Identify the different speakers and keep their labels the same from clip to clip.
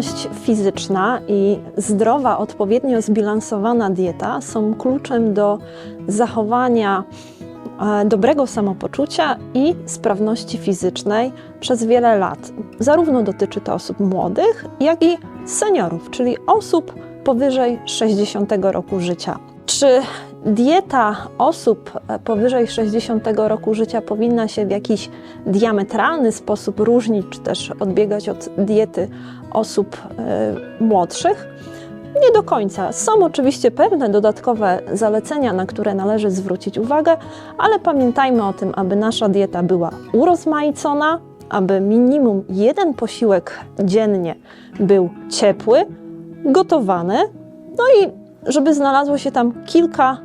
Speaker 1: Aktywność fizyczna i zdrowa, odpowiednio zbilansowana dieta są kluczem do zachowania e, dobrego samopoczucia i sprawności fizycznej przez wiele lat. Zarówno dotyczy to osób młodych, jak i seniorów, czyli osób powyżej 60 roku życia. Czy dieta osób e, powyżej 60 roku życia powinna się w jakiś diametralny sposób różnić, czy też odbiegać od diety osób e, młodszych? Nie do końca. Są oczywiście pewne dodatkowe zalecenia, na które należy zwrócić uwagę, ale pamiętajmy o tym, aby nasza dieta była urozmaicona, aby minimum jeden posiłek dziennie był ciepły, gotowany, no i żeby znalazło się tam kilka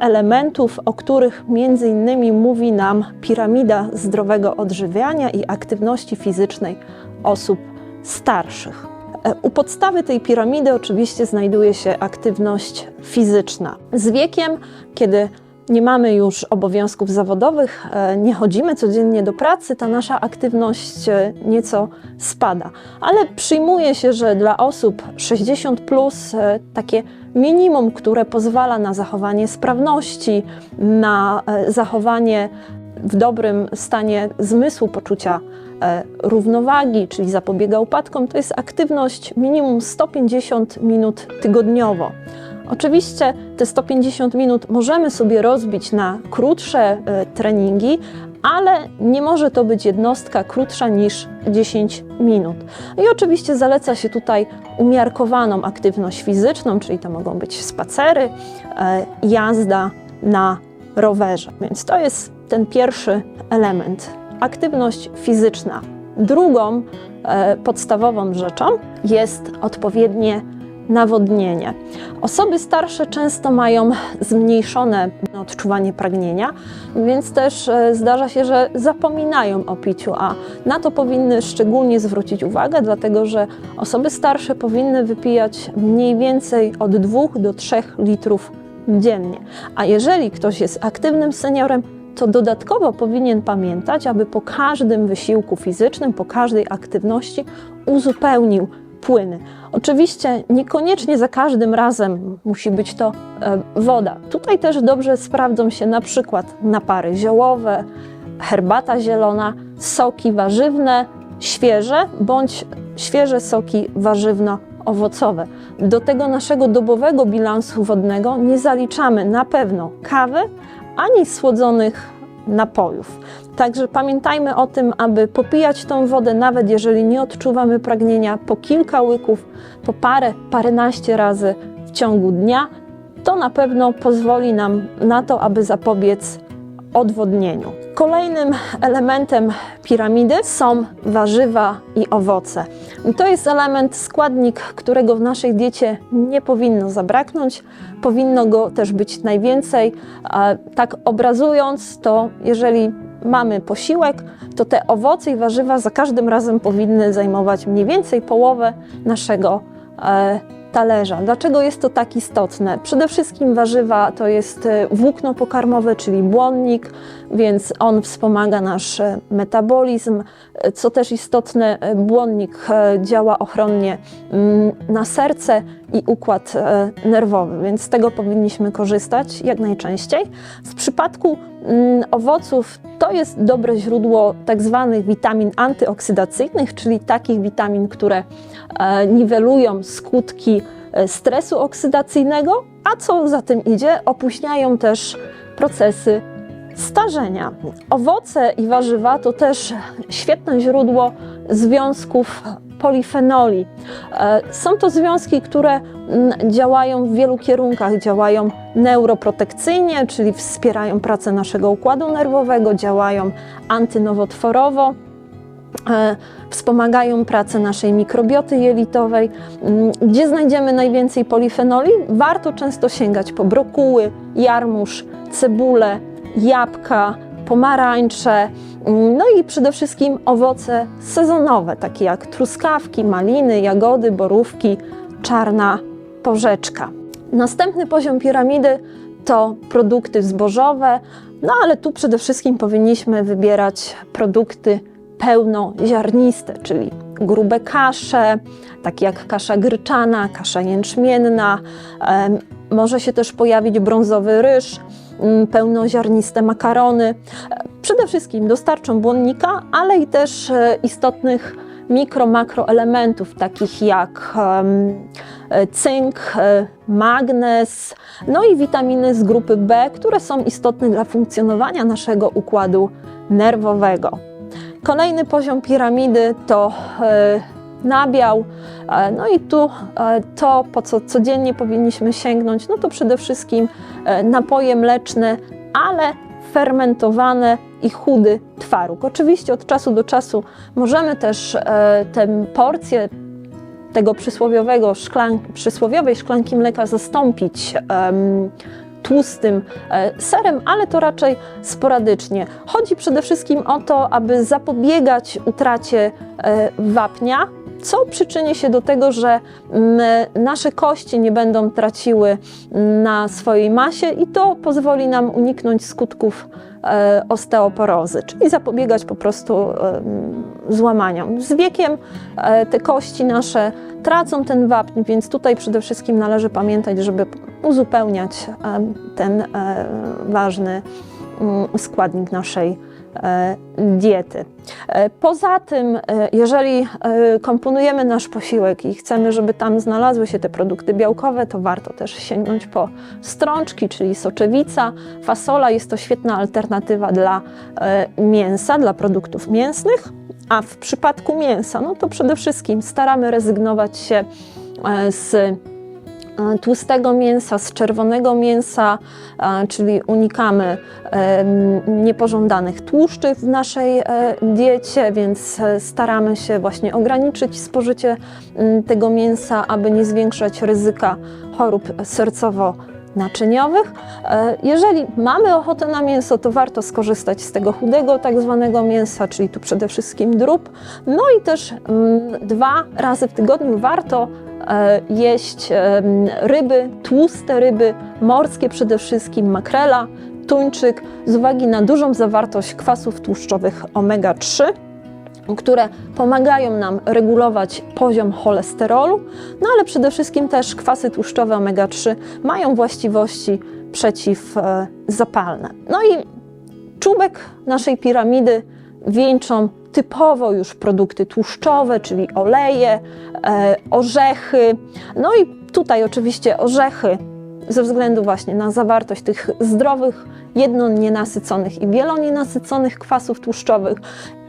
Speaker 1: elementów, o których między innymi mówi nam piramida zdrowego odżywiania i aktywności fizycznej osób starszych. E, U podstawy tej piramidy oczywiście znajduje się aktywność fizyczna. Z wiekiem, kiedy nie mamy już obowiązków zawodowych, e, nie chodzimy codziennie do pracy, ta nasza aktywność e, nieco spada. Ale przyjmuje się, że dla osób 60 plus takie minimum, które pozwala na zachowanie sprawności, na e, zachowanie w dobrym stanie zmysłu, poczucia e, równowagi, czyli zapobiega upadkom, to jest aktywność minimum 150 minut tygodniowo. Oczywiście te 150 minut możemy sobie rozbić na krótsze e, treningi, ale nie może to być jednostka krótsza niż 10 minut. I oczywiście zaleca się tutaj umiarkowaną aktywność fizyczną, czyli to mogą być spacery, e, jazda na rowerze. Więc to jest ten pierwszy element aktywność fizyczna. Drugą e, podstawową rzeczą jest odpowiednie nawodnienie. Osoby starsze często mają zmniejszone odczuwanie pragnienia, więc też e, zdarza się, że zapominają o piciu, a na to powinny szczególnie zwrócić uwagę, dlatego że osoby starsze powinny wypijać mniej więcej od 2 do 3 litrów dziennie. A jeżeli ktoś jest aktywnym seniorem, to dodatkowo powinien pamiętać, aby po każdym wysiłku fizycznym, po każdej aktywności uzupełnił płyny. Oczywiście niekoniecznie za każdym razem musi być to e, woda. Tutaj też dobrze sprawdzą się na przykład napary ziołowe, herbata zielona, soki warzywne, świeże bądź świeże soki warzywno-owocowe. Do tego naszego dobowego bilansu wodnego nie zaliczamy na pewno kawy ani słodzonych napojów. Także pamiętajmy o tym, aby popijać tą wodę, nawet jeżeli nie odczuwamy pragnienia, po kilka łyków, po parę, paręnaście razy w ciągu dnia. To na pewno pozwoli nam na to, aby zapobiec odwodnieniu. Kolejnym elementem piramidy są warzywa i owoce. To jest element, składnik, którego w naszej diecie nie powinno zabraknąć. Powinno go też być najwięcej. Tak obrazując, to jeżeli mamy posiłek, to te owoce i warzywa za każdym razem powinny zajmować mniej więcej połowę naszego e, talerza. Dlaczego jest to tak istotne? Przede wszystkim warzywa to jest e, włókno pokarmowe, czyli błonnik, więc on wspomaga nasz e, metabolizm. Co też istotne, e, błonnik działa ochronnie mm, na serce i układ nerwowy, więc z tego powinniśmy korzystać jak najczęściej. W przypadku mm, owoców to jest dobre źródło tak zwanych witamin antyoksydacyjnych, czyli takich witamin, które niwelują skutki e, stresu oksydacyjnego, a co za tym idzie, opóźniają też procesy starzenia. Owoce i warzywa to też świetne źródło związków polifenoli. E, Są to związki, które mm, działają w wielu kierunkach. Działają neuroprotekcyjnie, czyli wspierają pracę naszego układu nerwowego, działają antynowotworowo. E, Wspomagają pracę naszej mikrobioty jelitowej. Mm, Gdzie znajdziemy najwięcej polifenoli? Warto często sięgać po brokuły, jarmuż, cebulę, jabłka, pomarańcze, mm, no i przede wszystkim owoce sezonowe, takie jak truskawki, maliny, jagody, borówki, czarna porzeczka. Następny poziom piramidy to produkty zbożowe, no ale tu przede wszystkim powinniśmy wybierać produkty pełnoziarniste, czyli grube kasze, takie jak kasza gryczana, kasza jęczmienna. Może się też pojawić brązowy ryż, mm, pełnoziarniste makarony. Przede wszystkim dostarczą błonnika, ale i też e, istotnych mikro, makroelementów, takich jak e, cynk, e, magnez, no i witaminy z grupy B, które są istotne dla funkcjonowania naszego układu nerwowego. Kolejny poziom piramidy to e, nabiał. E, No i tu e, to, po co codziennie powinniśmy sięgnąć, no to przede wszystkim napoje mleczne, ale fermentowane i chudy twaróg. Oczywiście od czasu do czasu możemy też tę porcję tego przysłowiowego przysłowiowej szklanki mleka zastąpić tłustym e, serem, ale to raczej sporadycznie. Chodzi przede wszystkim o to, aby zapobiegać utracie e, wapnia, co przyczyni się do tego, że nasze kości nie będą traciły na swojej masie i to pozwoli nam uniknąć skutków e, osteoporozy, czyli zapobiegać po prostu złamaniom. Z wiekiem te kości nasze tracą ten wapń, więc tutaj przede wszystkim należy pamiętać, żeby uzupełniać em, ten e, ważny mm, składnik naszej e, diety. E, Poza tym, e, jeżeli e, komponujemy nasz posiłek i chcemy, żeby tam znalazły się te produkty białkowe, to warto też sięgnąć po strączki, czyli soczewica, fasola. Jest to świetna alternatywa dla e, mięsa, dla produktów mięsnych. A w przypadku mięsa, no to przede wszystkim staramy rezygnować się e, z e, tłustego mięsa, z czerwonego mięsa, e, czyli unikamy niepożądanych tłuszczy w naszej diecie, więc staramy się właśnie ograniczyć spożycie tego mięsa, aby nie zwiększać ryzyka chorób sercowo-naczyniowych. E, Jeżeli mamy ochotę na mięso, to warto skorzystać z tego chudego tak zwanego mięsa, czyli tu przede wszystkim drób. No i też mm, dwa razy w tygodniu warto e, jeść ryby, tłuste ryby, morskie przede wszystkim, makrela, tuńczyk, z uwagi na dużą zawartość kwasów tłuszczowych omega-3 które pomagają nam regulować poziom cholesterolu, no ale przede wszystkim też kwasy tłuszczowe omega-3 mają właściwości przeciwzapalne. No i czubek naszej piramidy wieńczą typowo już produkty tłuszczowe, czyli oleje, e, orzechy. No i tutaj oczywiście orzechy ze względu właśnie na zawartość tych zdrowych, jednonienasyconych i wielonienasyconych kwasów tłuszczowych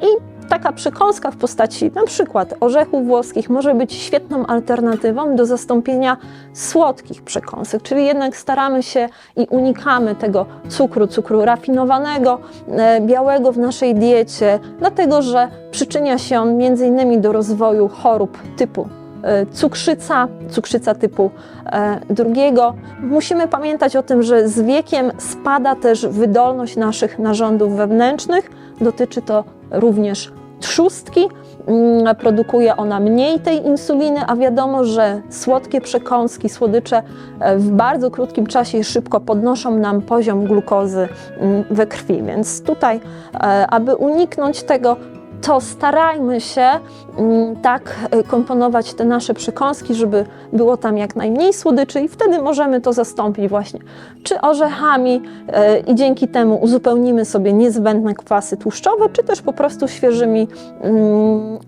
Speaker 1: i taka przekąska w postaci na przykład orzechów włoskich może być świetną alternatywą do zastąpienia słodkich przekąsek, czyli jednak staramy się i unikamy tego cukru, cukru rafinowanego, e, białego w naszej diecie, dlatego że przyczynia się on między innymi do rozwoju chorób typu e, cukrzyca, cukrzyca typu e, drugiego. Musimy pamiętać o tym, że z wiekiem spada też wydolność naszych narządów wewnętrznych. Dotyczy to również trzustki. Mm, Produkuje ona mniej tej insuliny, a wiadomo, że słodkie przekąski, słodycze e, w bardzo krótkim czasie i szybko podnoszą nam poziom glukozy mm, we krwi. Więc tutaj, e, aby uniknąć tego, to starajmy się mm, tak e, komponować te nasze przekąski, żeby było tam jak najmniej słodyczy i wtedy możemy to zastąpić właśnie czy orzechami e, i dzięki temu uzupełnimy sobie niezbędne kwasy tłuszczowe, czy też po prostu świeżymi mm,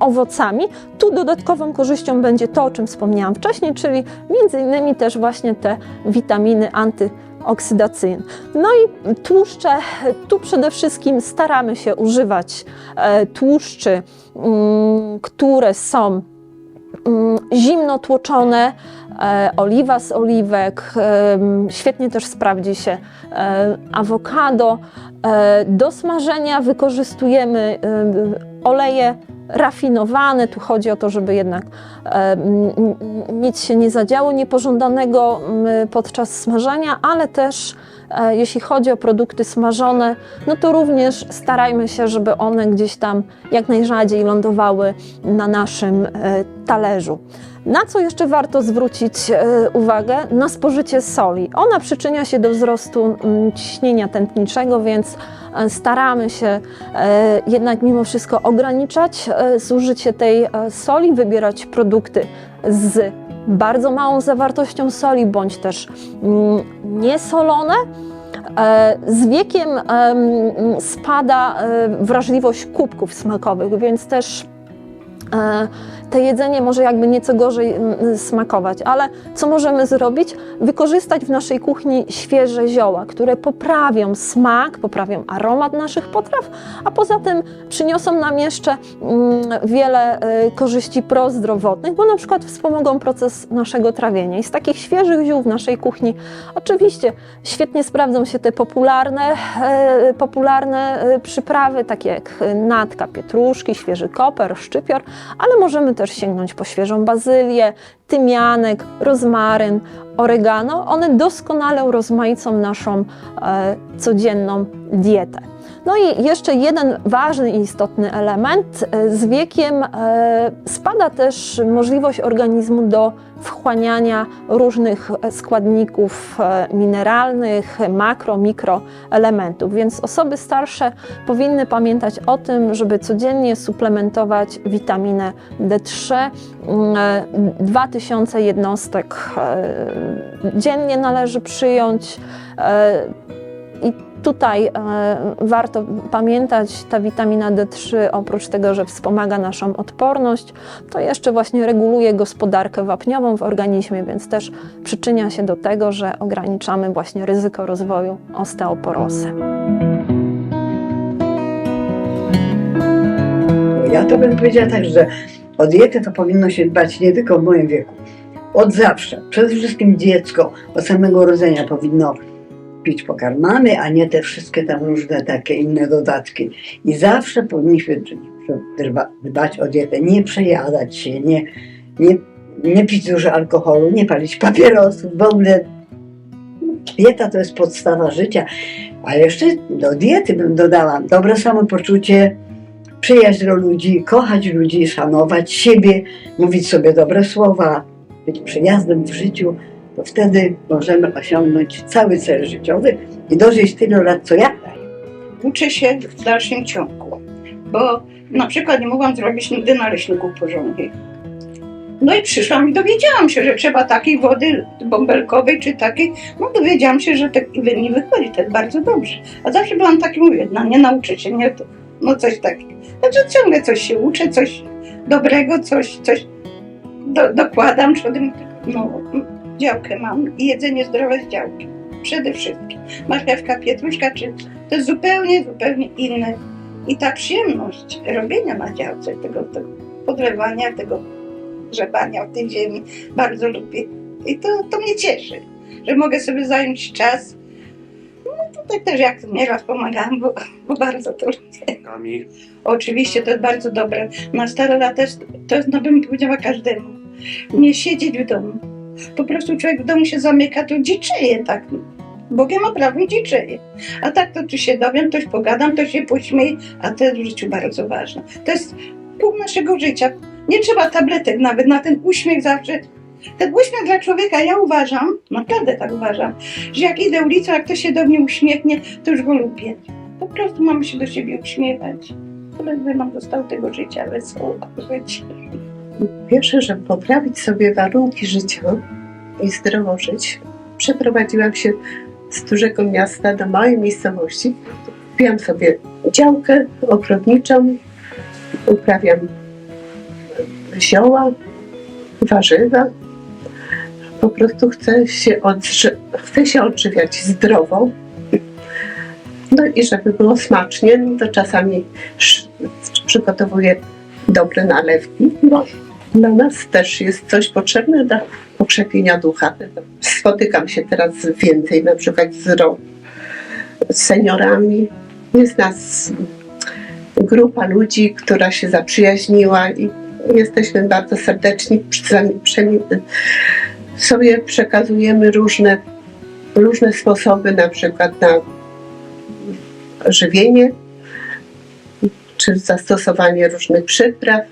Speaker 1: owocami. Tu dodatkową korzyścią będzie to, o czym wspomniałam wcześniej, czyli między innymi też właśnie te witaminy antyoksydacyjne. No i tłuszcze, tu przede wszystkim staramy się używać e, tłuszczy, mm, które są mm, zimno tłoczone, e, oliwa z oliwek, em, świetnie też sprawdzi się e, awokado. E, Do smażenia wykorzystujemy em, oleje rafinowane. Tu chodzi o to, żeby jednak nic się nie zadziało niepożądanego podczas smażenia, ale też e, jeśli chodzi o produkty smażone, no to również starajmy się, żeby one gdzieś tam jak najrzadziej lądowały na naszym e, talerzu. Na co jeszcze warto zwrócić e, uwagę? Na spożycie soli. Ona przyczynia się do wzrostu mm, ciśnienia tętniczego, więc e, staramy się e, jednak mimo wszystko ograniczać zużycie tej soli, wybierać produkty z bardzo małą zawartością soli, bądź też mm, niesolone. Z wiekiem em, spada wrażliwość kubków smakowych, więc też te jedzenie może jakby nieco gorzej mm, smakować, ale co możemy zrobić? Wykorzystać w naszej kuchni świeże zioła, które poprawią smak, poprawią aromat naszych potraw, a poza tym przyniosą nam jeszcze mm, wiele e, korzyści prozdrowotnych, bo na przykład wspomogą proces naszego trawienia. I z takich świeżych ziół w naszej kuchni oczywiście świetnie sprawdzą się te popularne, e, popularne e, przyprawy, takie jak natka pietruszki, świeży koper, szczypior, ale możemy też sięgnąć po świeżą bazylię, tymianek, rozmaryn, oregano. One doskonale urozmaicą naszą e, codzienną dietę. No i jeszcze jeden ważny i istotny element. E, Z wiekiem e, spada też możliwość organizmu do wchłaniania różnych składników e, mineralnych, makro, mikroelementów. Więc osoby starsze powinny pamiętać o tym, żeby codziennie suplementować witaminę D3. Mm, e, 2000 jednostek e, dziennie należy przyjąć. I tutaj e, warto pamiętać, ta witamina D3 oprócz tego, że wspomaga naszą odporność, to jeszcze właśnie reguluje gospodarkę wapniową w organizmie, więc też przyczynia się do tego, że ograniczamy właśnie ryzyko rozwoju osteoporozy.
Speaker 2: Ja to bym powiedziała tak, że o dietę to powinno się dbać nie tylko w moim wieku. Od zawsze. Przede wszystkim dziecko od samego urodzenia powinno pić pokarmami, a nie te wszystkie tam różne takie inne dodatki. I zawsze powinniśmy dba- dbać o dietę, nie przejadać się, nie, nie, nie pić dużo alkoholu, nie palić papierosów, w ogóle dieta to jest podstawa życia. A jeszcze do diety bym dodała dobre samopoczucie, przyjaźń do ludzi, kochać ludzi, szanować siebie, mówić sobie dobre słowa, być przyjaznym w życiu, to wtedy możemy osiągnąć cały cel życiowy i dożyć tyle lat, co ja.
Speaker 3: uczę się w dalszym ciągu, bo na przykład nie mogłam zrobić nigdy naleśników porządnie. No i przyszłam i dowiedziałam się, że trzeba takiej wody bąbelkowej czy takiej, no dowiedziałam się, że tak mi wychodzi, jest bardzo dobrze. A zawsze byłam taki, mówię, no nie nauczę się, nie, to, no coś takiego. Także ciągle coś się uczę, coś dobrego, coś, coś do, dokładam, no, działkę mam i jedzenie zdrowe z działki. Przede wszystkim. Marchewka, pietruszka, czy to jest zupełnie, zupełnie inne. I ta przyjemność robienia na działce, tego, tego podlewania, tego grzebania w tej ziemi, bardzo lubię. I to, to mnie cieszy, że mogę sobie zająć czas. No tutaj też jak nieraz pomagam, bo, bo bardzo to lubię.
Speaker 4: Kami.
Speaker 3: Oczywiście to jest bardzo dobre. Na stare lata też, to jest, no bym powiedziała każdemu. Nie siedzieć w domu. Po prostu człowiek w domu się zamyka, to dziczeje tak. Bogiem naprawdę dziczeje. A tak to tu się dowiem, coś pogadam, to się pośmieję, a to jest w życiu bardzo ważne. To jest pół naszego życia. Nie trzeba tabletek nawet na ten uśmiech zawsze. Ten uśmiech dla człowieka, ja uważam, naprawdę tak uważam, że jak idę ulicą, jak ktoś się do mnie uśmiechnie, to już go lubię. Po prostu mamy się do siebie uśmiechać. Tyle by nam zostało tego życia wesoło żyć.
Speaker 5: Pierwsze, żeby poprawić sobie warunki życiowe i zdrowo żyć, przeprowadziłam się z dużego miasta do małej miejscowości. Kupiłam sobie działkę ogrodniczą, uprawiam zioła, warzywa. Po prostu chcę się, odży- chcę się odżywiać zdrowo. No i żeby było smacznie, no to czasami przygotowuję dobre nalewki, dla nas też jest coś potrzebne do pokrzepienia ducha. Spotykam się teraz więcej na przykład z, z seniorami. Jest nas grupa ludzi, która się zaprzyjaźniła i jesteśmy bardzo serdeczni. Sobie przekazujemy różne, różne sposoby, na przykład na żywienie, czy zastosowanie różnych przypraw.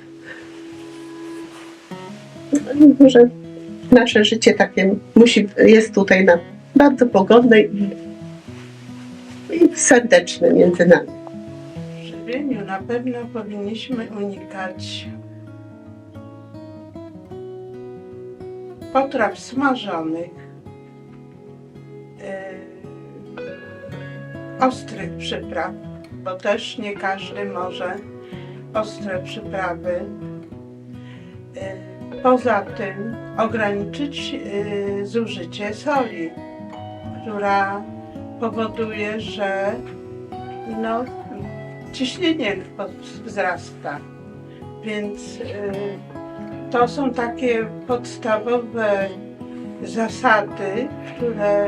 Speaker 5: Że nasze życie takie musi, jest tutaj na bardzo pogodne i, i serdeczne między nami.
Speaker 4: W żywieniu na pewno powinniśmy unikać potraw smażonych, yy, ostrych przypraw, bo też nie każdy może ostre przyprawy. Poza tym ograniczyć yy, zużycie soli, która powoduje, że no, ciśnienie wzrasta. Więc y, to są takie podstawowe zasady, które,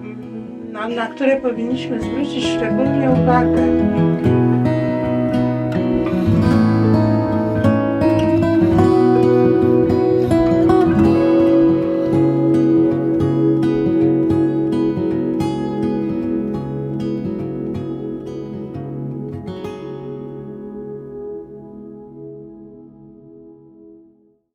Speaker 4: mm, no, na które powinniśmy zwrócić szczególnie uwagę.